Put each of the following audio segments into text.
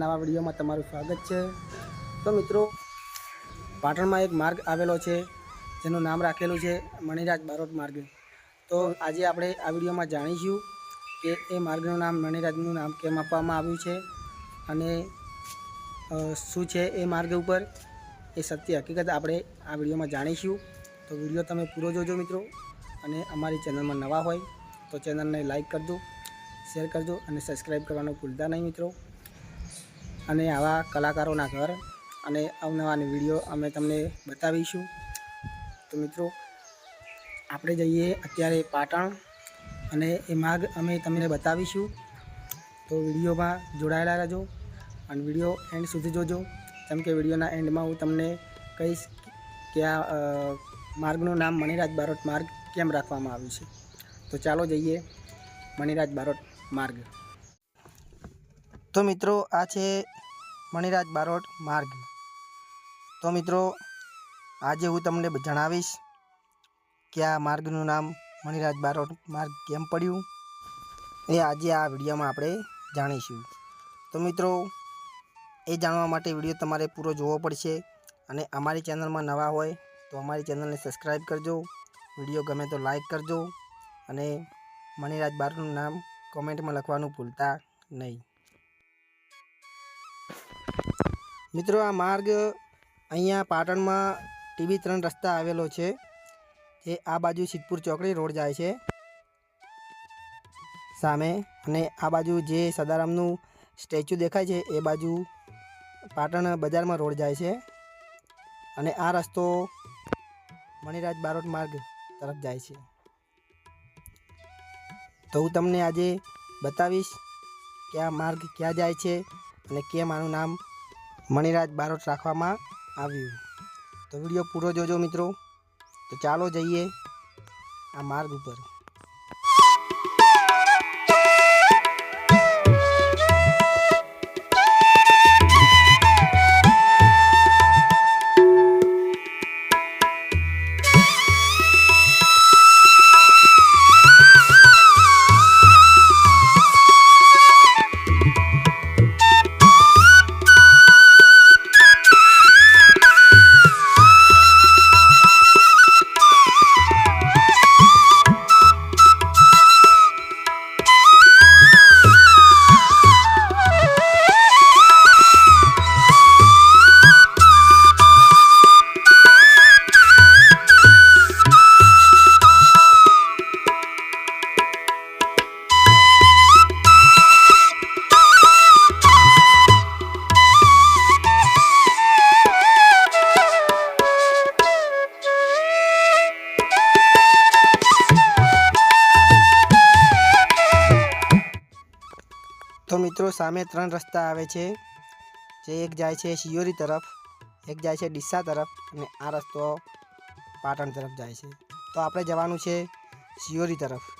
નવા વિડીયોમાં તમારું સ્વાગત છે. તો મિત્રો, પાટણમાં એક માર્ગ આવેલો છે, જેનું નામ રાખેલું છે મણિરાજ બારોટ માર્ગ. તો આજે આપણે આ વિડીયોમાં જાણીશું કે એ માર્ગનું નામ મણિરાજનું નામ કેમ આપવામાં આવ્યું છે અને શું છે એ માર્ગ ઉપર? એ સત્ય હકીકત આપણે આ વિડીયોમાં જાણીશું. તો વીડિયો તમે પૂરો જોજો મિત્રો અને અમારી ચેનલમાં નવા હોય તો ચેનલને લાઈક કરજો, શેર કરજો અને સબસ્ક્રાઈબ કરવાનું ભૂલતા નહીં મિત્રો. અને આવા કલાકારોના ઘર અને અવનવા વીડિયો અમે તમને બતાવીશું. તો મિત્રો, આપણે જઈએ અત્યારે પાટણ અને એ માર્ગ અમે તમને બતાવીશું. તો વિડીયોમાં જોડાયેલા રહેજો અને વીડિયો એન્ડ સુધી જોજો. કેમ કે વિડીયોના એન્ડમાં હું તમને કહીશ કે આ માર્ગનું નામ મણિરાજ બારોટ માર્ગ કેમ રાખવામાં આવ્યું છે. તો ચાલો જઈએ મણિરાજ બારોટ માર્ગ. તો મિત્રો, આ છે મણિરાજ બારોટ માર્ગ. તો મિત્રો, આજે હું તમને જણાવીશ કે આ માર્ગનું નામ મણિરાજ બારોટ માર્ગ કેમ પડ્યું એ આજે આ વિડીયોમાં આપણે જાણીશું. તો મિત્રો, એ જાણવા માટે વીડિયો તમારે પૂરો જોવો પડશે અને અમારી ચેનલમાં નવા હોય તો અમારી ચેનલને સબસ્ક્રાઈબ કરજો, વીડિયો ગમે તો લાઈક કરજો અને મણિરાજ બારોટનું નામ કોમેન્ટમાં લખવાનું ભૂલતા નહીં. મિત્રો, આ માર્ગ અહીંયા પાટણમાં ટીવી ત્રણ રસ્તા આવેલો છે. જે આ બાજુ સિદ્ધપુર ચોકડી રોડ જાય છે. સામે અને આ બાજુ જે સદારામનું સ્ટેચ્યુ દેખાય છે, એ બાજુ પાટણ બજારમાં રોડ જાય છે. અને આ રસ્તો મણિરાજ બારોટ માર્ગ તરફ જાય છે. તો હું તમને આજે બતાવીશ કે આ માર્ગ ક્યાં જાય છે અને કેમ આનું નામ મણિરાજ બારોટ રાખવામાં આવ્યું. તો વીડિયો પૂરો જોજો મિત્રો. તો ચાલો જઈએ આ માર્ગ ઉપર. તો મિત્રો, સામે ત્રણ રસ્તા આવે છે. જે એક જાય છે શિયોરી તરફ, એક જાય છે ડીસા તરફ અને આ રસ્તો પાટણ તરફ જાય છે. તો આપણે જવાનું છે શિયોરી તરફ.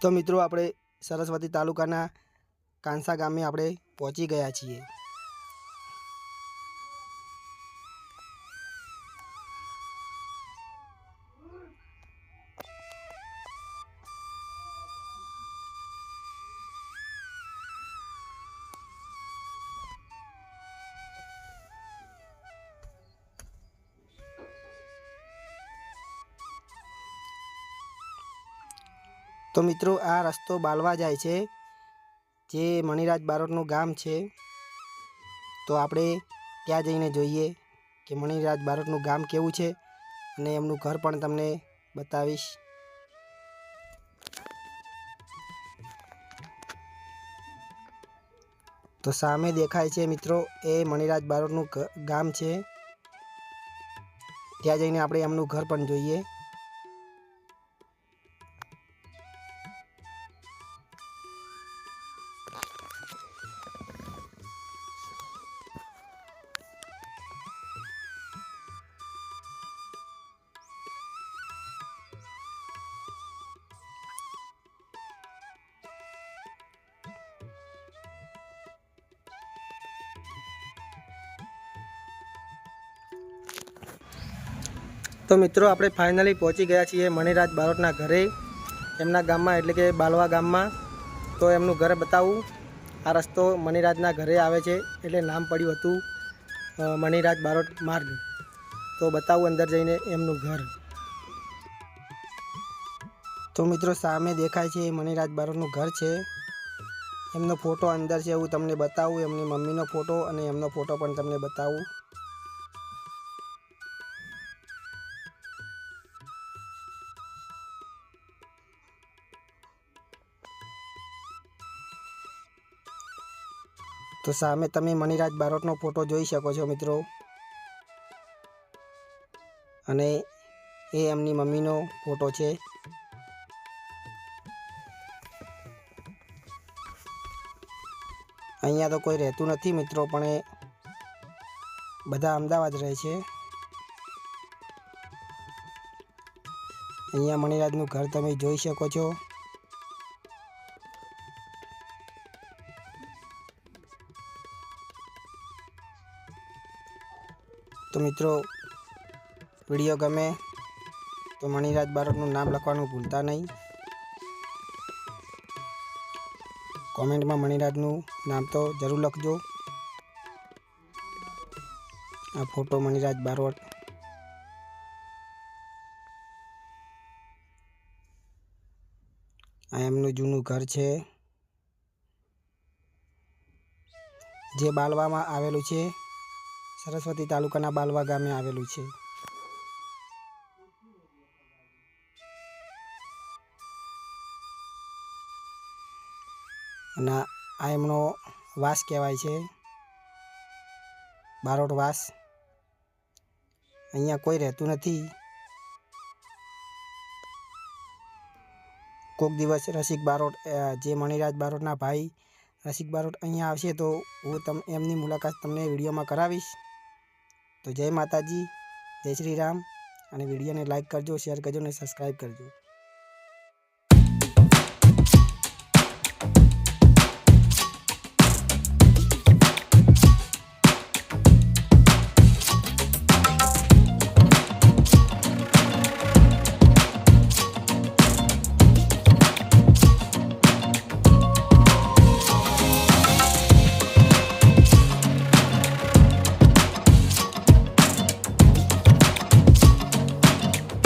તો મિત્રો આપણે સરસ્વતી તાલુકાના કાંસા ગામે આપણે પહોંચી ગયા છીએ. તો મિત્રો આ રસ્તો બાલવા જાય છે, જે મણિરાજ બારોટનું ગામ છે. તો આપણે ત્યાં જઈને જોઈએ કે મણિરાજ બારોટનું ગામ કેવું છે અને એમનું ઘર પણ તમને બતાવીશ. તો સામે દેખાય છે મિત્રો, એ મણિરાજ બારોટનું ગામ છે. ત્યાં જઈને આપણે એમનું ઘર પણ જોઈએ. તો મિત્રો, આપણે ફાઇનલી પહોંચી ગયા છીએ મણિરાજ બારોટના ઘરે, એમના ગામમાં, એટલે કે બાલવા ગામમાં. તો એમનું ઘર બતાવું. આ રસ્તો મણિરાજના ઘરે આવે છે, એટલે નામ પડ્યું હતું મણિરાજ બારોટ માર્ગ. તો બતાવું અંદર જઈને એમનું ઘર. તો મિત્રો, સામે દેખાય છે એ મણિરાજ બારોટનું ઘર છે. એમનો ફોટો અંદર છે, એવું તમને બતાવું. એમની મમ્મીનો ફોટો અને એમનો ફોટો પણ તમને બતાવું. તો સામે તમે મણિરાજ બારોટનો ફોટો જોઈ શકો છો મિત્રો. અને એ એમની મમ્મીનો ફોટો છે. અહીંયા તો કોઈ રહેતું નથી મિત્રો, પણ એ બધા અમદાવાદ રહે છે. અહીંયા મણિરાજનું ઘર તમે જોઈ શકો છો. તો મિત્રો, વીડિયો ગમે તો મણિરાજ બારોટનું નામ લખવાનું ભૂલતા નહીં. કોમેન્ટમાં મણિરાજનું નામ તો જરૂર લખજો. આ ફોટો મણિરાજ બારોટ. આ એમનું જૂનું ઘર છે. જે બાળવામાં આવેલું છે. સરસ્વતી તાલુકાના બાલવા ગામે આવેલું છે. અને આ એમનો વાસ કહેવાય છે. બારોટ વાસ. અહીંયા કોઈ રહેતું નથી. કોક દિવસ રસિક બારોટ જે મણિરાજ બારોટના ભાઈ રસિક બારોટ અહીંયા આવશે તો હું તમ એમની મુલાકાત તમને વિડીયોમાં કરાવીશ. તો જય માતાજી, જય શ્રી રામ. અને વિડીયોને લાઈક કરજો, શેર કરજો અને સબસ્ક્રાઈબ કરજો.